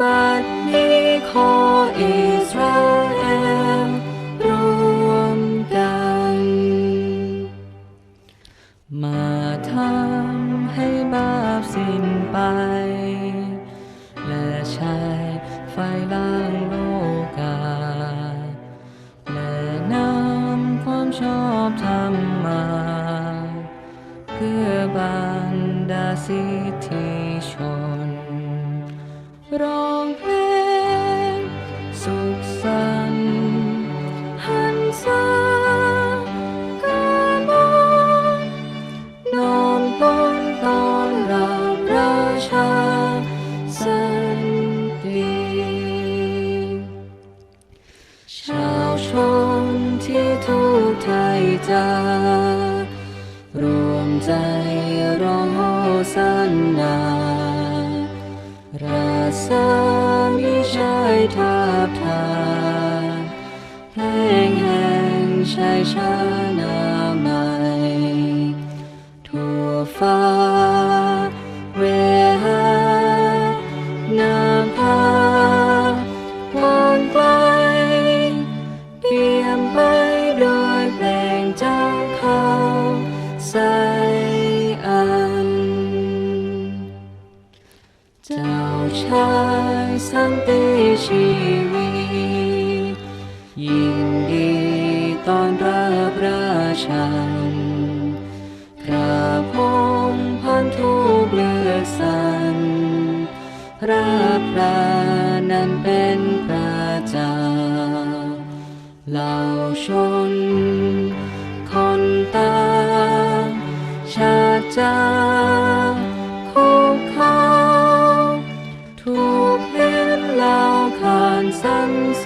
บัดนี้ขออิสราเอลรวมกัน มาทำให้บาปสิ้นไป และใช้ไฟล้างโลกา และนำความชอบธรรมมา เพื่อบรรดาสิทธิ ชาวชนที่ทุกไทยจารวมใจร้องโหสันนาราสามิชัยทาบทานเพลงแห่งชัยชนะใหม่ทั่วฟ้า เจ้าชายสันติชีวียินดีตอนรับราชันพระพงพันทุกเลือกสันพระพระนั้นเป็นพระเจ้าเหล่าชนคนตาชาติจา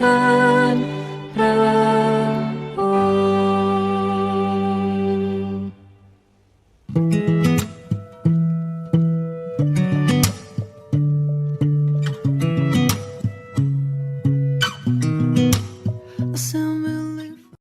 Thank you.